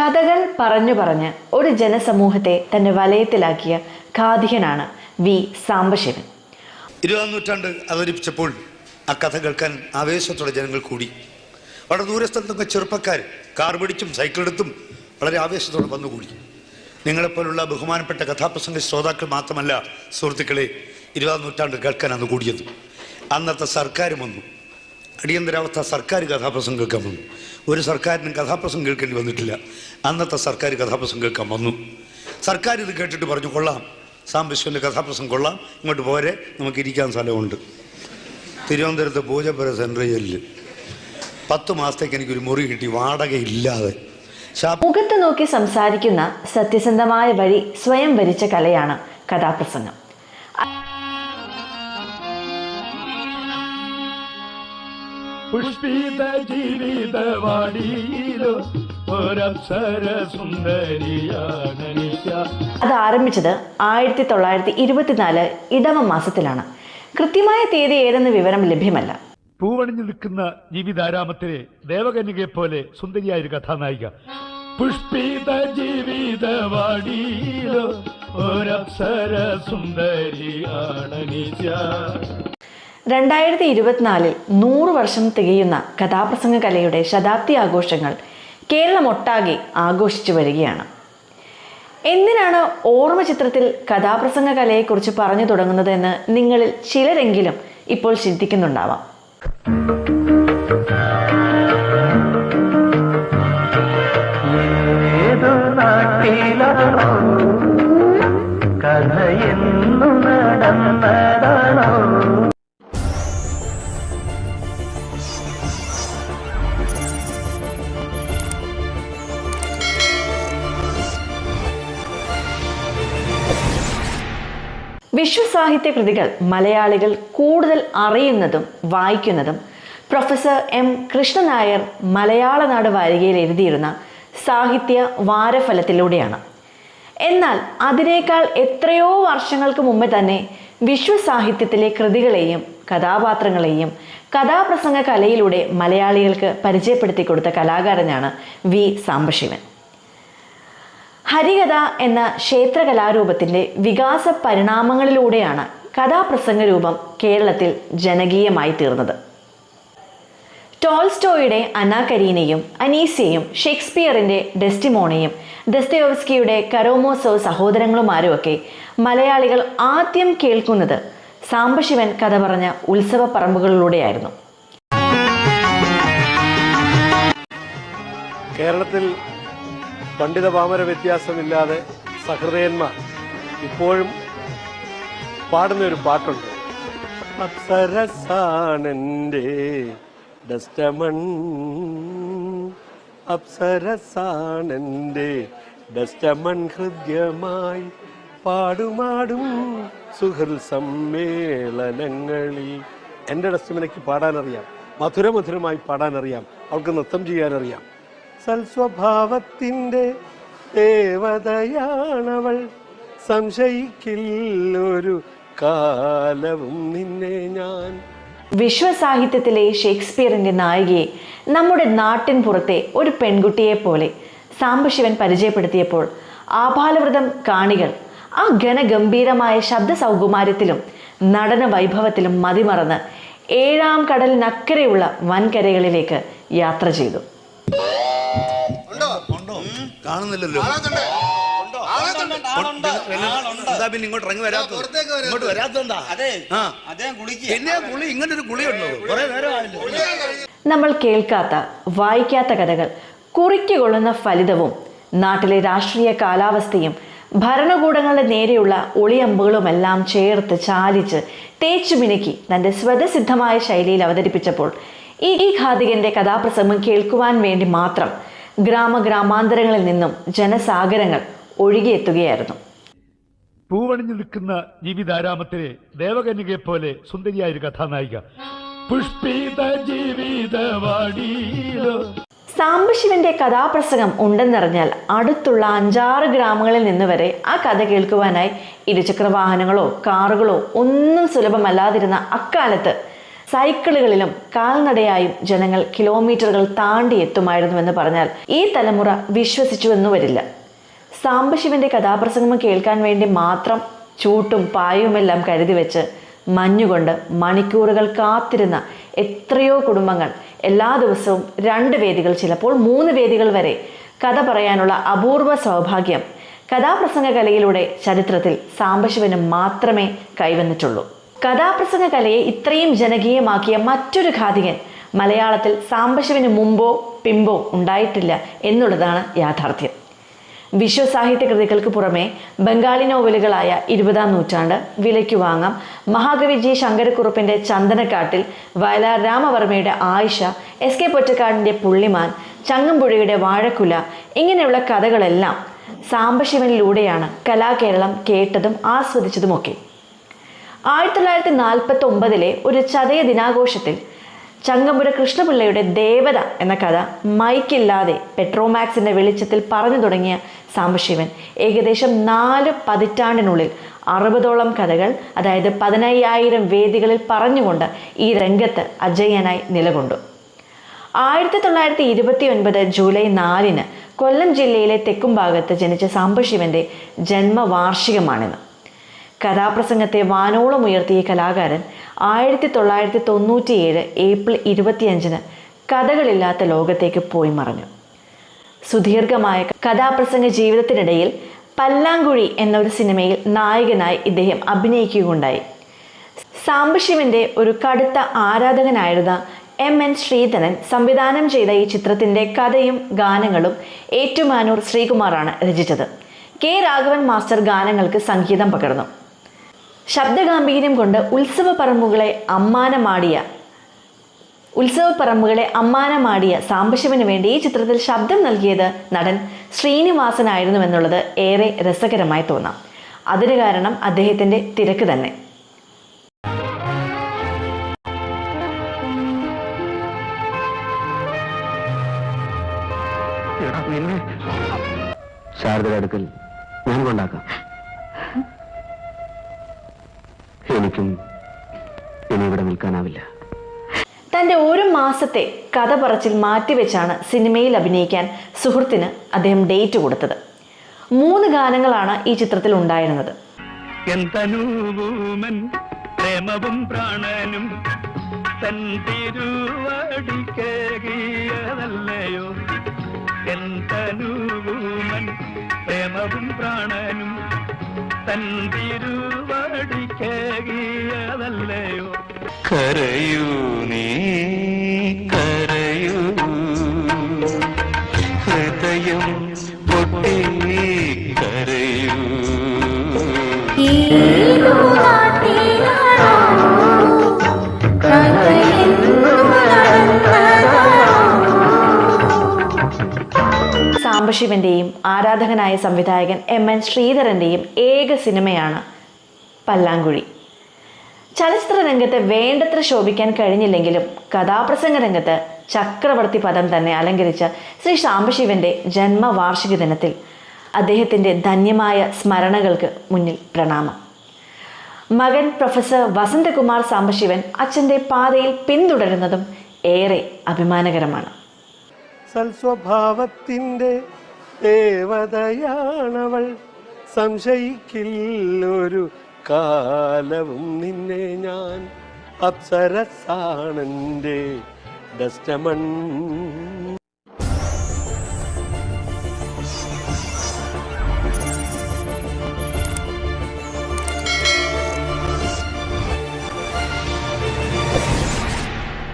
കഥകൾ പറഞ്ഞു പറഞ്ഞ് ഒരു ജനസമൂഹത്തെ തന്റെ വലയത്തിലാക്കിയ കാതികനാണ് വി സാംബശിവൻ. ഇരുപതാം നൂറ്റാണ്ട് അവതരിപ്പിച്ചപ്പോൾ ആ കഥ കേൾക്കാൻ ആവേശത്തോടെ ജനങ്ങൾ കൂടി. വളരെ ദൂരസ്ഥലത്തൊക്കെ ചെറുപ്പക്കാർ കാർ പിടിച്ചും സൈക്കിളെടുത്തും വളരെ ആവേശത്തോടെ വന്നുകൂടി. നിങ്ങളെപ്പോലുള്ള ബഹുമാനപ്പെട്ട കഥാപ്രസംഗ ശ്രോതാക്കൾ മാത്രമല്ല സുഹൃത്തുക്കളെ ഇരുപതാം നൂറ്റാണ്ട് കേൾക്കാൻ അന്ന് കൂടിയത്. അന്നത്തെ സർക്കാരും വന്നു. അടിയന്തരാവസ്ഥ സർക്കാർ കഥാപ്രസംഗം കേൾക്കാൻ വന്നു. ഒരു സർക്കാരിനും കഥാപ്രസംഗം കേൾക്കേണ്ടി വന്നിട്ടില്ല അന്നത്തെ സർക്കാർ കഥാപ്രസംഗം കേൾക്കാൻ വന്നു. സർക്കാർ ഇത് കേട്ടിട്ട് പറഞ്ഞു കൊള്ളാം. സാംബശിവന്റെ കഥാപ്രസംഗം കൊള്ളാം. ഇങ്ങോട്ട് പോരെ. നമുക്ക് ഇരിക്കാൻ സ്ഥലമുണ്ട്. തിരുവനന്തപുരത്ത് പൂജപ്പുര സെൻട്രൽ ജയിലിൽ. പത്ത് മാസത്തേക്ക് എനിക്കൊരു മുറി കിട്ടി വാടക ഇല്ലാതെ മുഖത്ത് നോക്കി സംസാരിക്കുന്ന സത്യസന്ധമായ വഴി സ്വയം വരിച്ച കലയാണ് കഥാപ്രസംഗം. പുഷ്പിത ജീവിതവാടിയിലോ അത് ആരംഭിച്ചത് ആയിരത്തി തൊള്ളായിരത്തി ഇരുപത്തിനാല് ഇടവ മാസത്തിലാണ്. കൃത്യമായ തീയതി ഏതെന്ന് വിവരം ലഭ്യമല്ല. പൂവണിഞ്ഞു നിൽക്കുന്ന ജീവിതാരാമത്തിലെ ദേവകന്യകയെ പോലെ സുന്ദരിയായ ഒരു കഥാനായിക. പുഷ്പിത ജീവിതവാടിയിലോ ഒരപ്സര സുന്ദരിയാണ് നിത്യ രണ്ടായിരത്തി ഇരുപത്തിനാലിൽ നൂറ് വർഷം തികയുന്ന കഥാപ്രസംഗ കലയുടെ ശതാബ്ദി ആഘോഷങ്ങൾ കേരളമൊട്ടാകെ ആഘോഷിച്ചു വരികയാണ്. എന്തിനാണ് ഓർമ്മ ചിത്രത്തിൽ കഥാപ്രസംഗ കലയെക്കുറിച്ച് പറഞ്ഞു തുടങ്ങുന്നതെന്ന് നിങ്ങളിൽ ചിലരെങ്കിലും ഇപ്പോൾ ചിന്തിക്കുന്നുണ്ടാവാം. വിശ്വസാഹിത്യ കൃതികൾ മലയാളികൾ കൂടുതൽ അറിയുന്നതും വായിക്കുന്നതും പ്രൊഫസർ എം കൃഷ്ണനായർ മലയാള നാട് വാരികയിൽ എഴുതിയിരുന്ന സാഹിത്യ വാരഫലത്തിലൂടെയാണ്. എന്നാൽ അതിനേക്കാൾ എത്രയോ വർഷങ്ങൾക്ക് മുമ്പേ തന്നെ വിശ്വസാഹിത്യത്തിലെ കൃതികളെയും കഥാപാത്രങ്ങളെയും കഥാപ്രസംഗ കലയിലൂടെ മലയാളികൾക്ക് പരിചയപ്പെടുത്തി കൊടുത്ത കലാകാരനാണ് വി സാംബശിവൻ. ഹരികഥ എന്ന ക്ഷേത്ര കലാരൂപത്തിന്റെ വികാസ പരിണാമങ്ങളിലൂടെയാണ് കഥാപ്രസംഗ രൂപം കേരളത്തിൽ ജനകീയമായി തീർന്നത്. ടോൾസ്റ്റോയുടെ അനാകരീനയും അനീസിയയും ഷേക്സ്പിയറിന്റെ ഡെസ്റ്റിമോണയും ദസ്തയോവ്സ്കിയുടെ കരോമോസോ സഹോദരങ്ങളുമാരുമൊക്കെ മലയാളികൾ ആദ്യം കേൾക്കുന്നത് സാംബശിവൻ കഥ പറഞ്ഞ ഉത്സവ പറമ്പുകളിലൂടെയായിരുന്നു കേരളത്തിൽ പണ്ഡിത പാമര വ്യത്യാസമില്ലാതെ സഹൃദയന്മാർ ഇപ്പോഴും പാടുന്ന ഒരു പാട്ടുണ്ട്. അപ്സരസാണെന്റെ ഡസ്റ്റമൺ. അപ്സരസാണെന്റെ ഡസ്റ്റമൺ ഹൃദ്യമായി പാടുമാടും സുഹൃൽ സമ്മേളനങ്ങളിൽ. എന്റെ ഡസ്റ്റമനയ്ക്ക് പാടാനറിയാം. മധുരമധുരമായി പാടാനറിയാം. അവൾക്ക് നൃത്തം ചെയ്യാനറിയാം. സൽസ്വഭാവത്തിന്റെ ദേവതയാണവൾ. സംശയിക്കില്ലൊരു കാലവും നിന്നെ ഞാൻ. വിശ്വസാഹിത്യത്തിലെ ഷേക്സ്പിയറിന്റെ നായികയെ നമ്മുടെ നാട്ടിൻ പുറത്തെ ഒരു പെൺകുട്ടിയെ പോലെ സാംബശിവൻ പരിചയപ്പെടുത്തിയപ്പോൾ ആപാലവൃതം കാണികൾ ആ ഘനഗംഭീരമായ ശബ്ദ സൗകുമാര്യത്തിലും നടന വൈഭവത്തിലും മതിമറന്ന് ഏഴാം കടലിനക്കരെയുള്ള വൻകരകളിലേക്ക് യാത്ര ചെയ്തു. കാണുന്നില്ലല്ലോ. എന്താ പിന്നെ ഇങ്ങോട്ട് ഇറങ്ങി വരാത്തത്? ഇങ്ങോട്ട് വരാത്തെന്താ പിന്നെ കുളി ഇങ്ങനെ ഒരു കുളിയുണ്ടോ കുറെ നേരമായല്ലോ നമ്മൾ കേൾക്കാത്ത വായിക്കാത്ത കഥകൾ കുറിക്കൊള്ളുന്ന ഫലിതവും നാട്ടിലെ രാഷ്ട്രീയ കാലാവസ്ഥയും ഭരണകൂടങ്ങളുടെ നേരെയുള്ള ഒളിയമ്പുകളുമെല്ലാം ചേർത്ത് ചാലിച്ച് തേച്ചു മിനുക്കി തന്റെ സ്വതസിദ്ധമായ ശൈലിയിൽ അവതരിപ്പിച്ചപ്പോൾ ഈ ഈ ഘാതികന്റെ കഥാപ്രസംഗം കേൾക്കുവാൻ വേണ്ടി മാത്രം ഗ്രാമഗ്രാമാന്തരങ്ങളിൽ നിന്നും ജനസാഗരങ്ങൾ ഒഴുകിയെത്തുകയായിരുന്നു. പൂവണിഞ്ഞു നിൽക്കുന്ന ജീവിതാരാമത്തിലെ ദേവകന്യകയെ പോലെ സുന്ദരിയായ ഒരു കഥാനായിക പുഷ്പിത സാംബശിവന്റെ കഥാപ്രസംഗം ഉണ്ടെന്നറിഞ്ഞാൽ അടുത്തുള്ള അഞ്ചാറ് ഗ്രാമങ്ങളിൽ നിന്ന് വരെ ആ കഥ കേൾക്കുവാനായി ഇരുചക്ര വാഹനങ്ങളോ കാറുകളോ ഒന്നും സുലഭമല്ലാതിരുന്ന അക്കാലത്ത് സൈക്കിളുകളിലും കാൽനടയായും ജനങ്ങൾ കിലോമീറ്ററുകൾ താണ്ടി എത്തുമായിരുന്നുവെന്ന് പറഞ്ഞാൽ ഈ തലമുറ വിശ്വസിച്ചുവെന്നു വരില്ല. സാംബശിവന്റെ കഥാപ്രസംഗം കേൾക്കാൻ വേണ്ടി മാത്രം ചൂട്ടും പായുമെല്ലാം കരുതി വെച്ച് മഞ്ഞുകൊണ്ട് മണിക്കൂറുകൾ കാത്തിരുന്ന എത്രയോ കുടുംബങ്ങൾ എല്ലാ ദിവസവും രണ്ട് വേദികൾ ചിലപ്പോൾ മൂന്ന് വേദികൾ വരെ കഥ പറയാനുള്ള അപൂർവ സൗഭാഗ്യം കഥാപ്രസംഗ കലയിലൂടെ ചരിത്രത്തിൽ സാംബശിവന് മാത്രമേ കൈവന്നിട്ടുള്ളൂ. കഥാപ്രസംഗ കലയെ ഇത്രയും ജനകീയമാക്കിയ മറ്റൊരു ഘാതികൻ മലയാളത്തിൽ സാംബശിവിന് മുമ്പോ പിമ്പോ ഉണ്ടായിട്ടില്ല എന്നുള്ളതാണ് യാഥാർത്ഥ്യം. വിശ്വസാഹിത്യ കൃതികൾക്ക് പുറമെ ബംഗാളി നോവലുകളായ ഇരുപതാം നൂറ്റാണ്ട് വിലയ്ക്ക് വാങ്ങാം മഹാകവി ജി ശങ്കരക്കുറുപ്പിന്റെ ചന്ദനക്കാട്ടിൽ വയലാർ രാമവർമ്മയുടെ ആയിഷ എസ് കെ പൊറ്റക്കാടിന്റെ പുള്ളിമാൻ ചങ്ങമ്പുഴയുടെ വാഴക്കുല ഇങ്ങനെയുള്ള കഥകളെല്ലാം സാംബശിവനിലൂടെയാണ് കലാകേരളം കേട്ടതും ആസ്വദിച്ചതുമൊക്കെ. ആയിരത്തി തൊള്ളായിരത്തി നാൽപ്പത്തി ഒമ്പതിലെ ഒരു ചതയ ദിനാഘോഷത്തിൽ ചങ്ങമ്പുര കൃഷ്ണപിള്ളയുടെ ദേവത എന്ന കഥ മൈക്കില്ലാതെ പെട്രോമാക്സിന്റെ വെളിച്ചത്തിൽ പറഞ്ഞു തുടങ്ങിയ സാംബശിവൻ ഏകദേശം നാല് പതിറ്റാണ്ടിനുള്ളിൽ അറുപതോളം കഥകൾ അതായത് പതിനയ്യായിരം വേദികളിൽ പറഞ്ഞുകൊണ്ട് ഈ രംഗത്ത് അജയനായി നിലകൊണ്ടു. ആയിരത്തി തൊള്ളായിരത്തി ഇരുപത്തി ഒൻപത് ജൂലൈ നാലിന് കൊല്ലം ജില്ലയിലെ തെക്കുംഭാഗത്ത് ജനിച്ച സാംബശിവന്റെ ജന്മവാർഷികമാണിന്ന് കഥാപ്രസംഗത്തെ വാനോളം ഉയർത്തിയ കലാകാരൻ ആയിരത്തി തൊള്ളായിരത്തി തൊണ്ണൂറ്റിയേഴ് ഏപ്രിൽ ഇരുപത്തിയഞ്ചിന് കഥകളില്ലാത്ത ലോകത്തേക്ക് പോയി മറഞ്ഞു. സുദീർഘമായ കഥാപ്രസംഗ ജീവിതത്തിനിടയിൽ പല്ലാങ്കുഴി എന്നൊരു സിനിമയിൽ നായകനായി ഇദ്ദേഹം അഭിനയിക്കുകയുണ്ടായി. സാംബശിവിന്റെ ഒരു കടുത്ത ആരാധകനായിരുന്ന എം എൻ ശ്രീധരൻ സംവിധാനം ചെയ്ത ഈ ചിത്രത്തിന്റെ കഥയും ഗാനങ്ങളും ഏറ്റുമാനൂർ ശ്രീകുമാറാണ് രചിച്ചത്. കെ രാഘവൻ മാസ്റ്റർ ഗാനങ്ങൾക്ക് സംഗീതം പകർന്നു. ശബ്ദഗാംഭീര്യം കൊണ്ട് ഉത്സവ പറമ്പുകളെ അമ്മാനമാടിയ ഉത്സവ പറമ്പുകളെ അമ്മാനമാടിയ സാംബശിവന് വേണ്ടി ഈ ചിത്രത്തിൽ ശബ്ദം നൽകിയത് നടൻ ശ്രീനിവാസനായിരുന്നു എന്നുള്ളത് ഏറെ രസകരമായി തോന്നാം. അതിന് കാരണം അദ്ദേഹത്തിന്റെ തിരക്ക് തന്നെ. ശാരദയുടെ ഞാൻ കൊണ്ടാക്കാം. എനിക്കും ഇനി ഇവിടെ നിൽക്കാനാവില്ല. തന്റെ ഒരു മാസത്തെ കഥ പറച്ചിൽ മാറ്റിവെച്ചാണ് സിനിമയിൽ അഭിനയിക്കാൻ സുഹൃത്തിന് അദ്ദേഹം ഡേറ്റ് കൊടുത്തത്. മൂന്ന് ഗാനങ്ങളാണ് ഈ ചിത്രത്തിൽ ഉണ്ടായിരുന്നത്. എന്തനൂമൻ പ്രേമവും പ്രാണനും തൻ തിരുവടിക്കേകിയതല്ലയോ? എന്തനൂമൻ പ്രേമവും പ്രാണനും തൻ തിരുവടിക്കേകിയതല്ലയോ കരയൂ നീ കരയൂ. ഹൃദയം പൊട്ടി കരയൂ. സാംബശിവന്റെയും ആരാധകനായ സംവിധായകൻ എം എൻ ശ്രീധരന്റെയും ഏക സിനിമയാണ് പല്ലാങ്കുഴി. ചലച്ചിത്ര രംഗത്ത് വേണ്ടത്ര ശോഭിക്കാൻ കഴിഞ്ഞില്ലെങ്കിലും കഥാപ്രസംഗ രംഗത്ത് ചക്രവർത്തി പദം തന്നെ അലങ്കരിച്ച ശ്രീ സാംബശിവന്റെ ജന്മവാർഷിക ദിനത്തിൽ അദ്ദേഹത്തിന്റെ ധന്യമായ സ്മരണകൾക്ക് മുന്നിൽ പ്രണാമം. മകൻ പ്രൊഫസർ വസന്തകുമാർ സാംബശിവൻ അച്ഛന്റെ പാതയിൽ പിന്തുടരുന്നതും ഏറെ അഭിമാനകരമാണ്. സൽസ്വഭാവത്തിന്റെ ദേവതയാണവൾ. സംശയിക്കില്ലൊരു കാലവും നിന്നെ ഞാൻ അപ്സരസാണെന്റെ ഡസ്റ്റമൺ